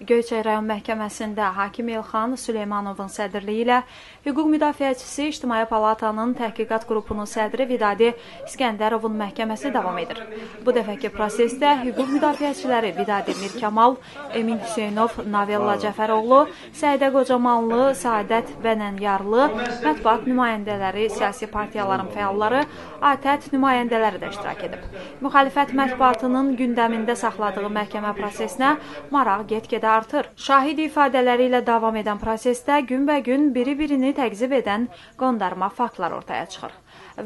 Göyçay rayon məhkəməsində hakim Elxan Süleymanovun sədrliyi ilə hüquq müdafiəçisi İctimai Palatanın təhqiqat qrupunun sədri Vidadi İskəndərovun məhkəməsi davam edir. Bu dəfəki prosesdə hüquq müdafiəçiləri Vidadi Mirkamal, Emin Hüseynov, Navella Cəfəroğlu, Səidə Qocamanlı, Saadət Bənənyarlı, mətbuat nümayəndələri, siyasi partiyaların fəalları, ATƏT nümayəndələri də iştirak edib. Müxalifət mətbuatının gündəmində saxladığı məhkəmə prosesinə maraq get-gedə artır. Şahid ifadələri ilə davam edən prosesdə günbəgün biri-birini təqzib edən qondarma faktlar ortaya çıxır.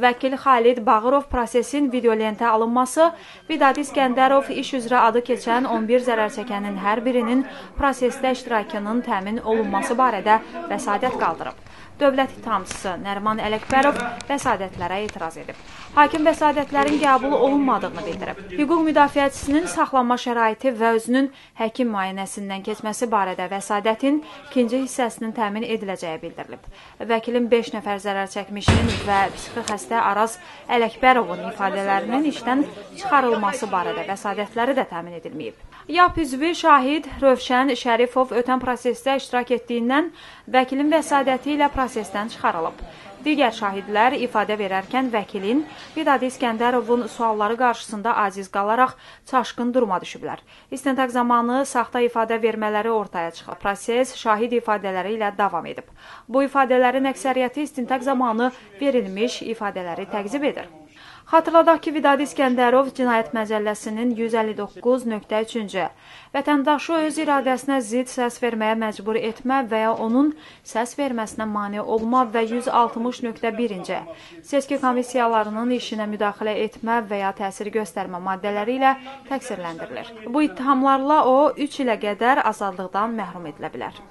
Vəkil Xalid Bağırov prosesin videolentə alınması, Vidadi İskəndərov iş üzrə adı keçən 11 zərərçəkənin hər birinin prosesdə iştirakının təmin olunması barədə vəsadət qaldırıb. Dövlət ittihamçısı Nərman Ələkbərov vəsadətlərə etiraz edib. Hakim vəsadətlərin qəbul olunmadığını bildirib. Hüquq müdafiəçisinin saxlanma şəraiti və özünün həkim müayinəsindən keçməsi barədə vəsadətin ikinci hissəsinin təmin ediləcəyi bildirilib. Vəkilin 5 nəfər zərər çəkmişinin və psixi xəstə Araz Ələkbərovun ifadələrinin işdən çıxarılması barədə vəsadətləri də təmin edilməyib. YAP üzvü şahid Rövşən Şərifov ötən prosesdə iştirak etdiyindən vəkilin vəsadəti ilə prosesdən çıxarılıb. Digər şahidlər ifadə verərkən vəkilin Vidadi İskəndərovun sualları qarşısında aciz qalaraq çaşqın duruma düşüblər. İstintaq zamanı saxta ifadə vermələri ortaya çıxıb. Proses şahid ifadələri ilə davam edib. Bu ifadələrin əksəriyyəti istintaq zamanı verilmiş ifadələri təqzib edir. Xatırladaq ki, Vidadi İskəndərov Cinayət Məcəlləsinin 159.3-cü vətəndaşı öz iradəsinə zidd səs verməyə məcbur etmə və ya onun səs verməsinə mane olma və 160.1-ci seçki komissiyalarının işinə müdaxilə etmə və ya təsir göstərmə maddələri ilə təqsirləndirilir. Bu ittihamlarla o 3 ilə qədər azadlıqdan məhrum edilə bilər.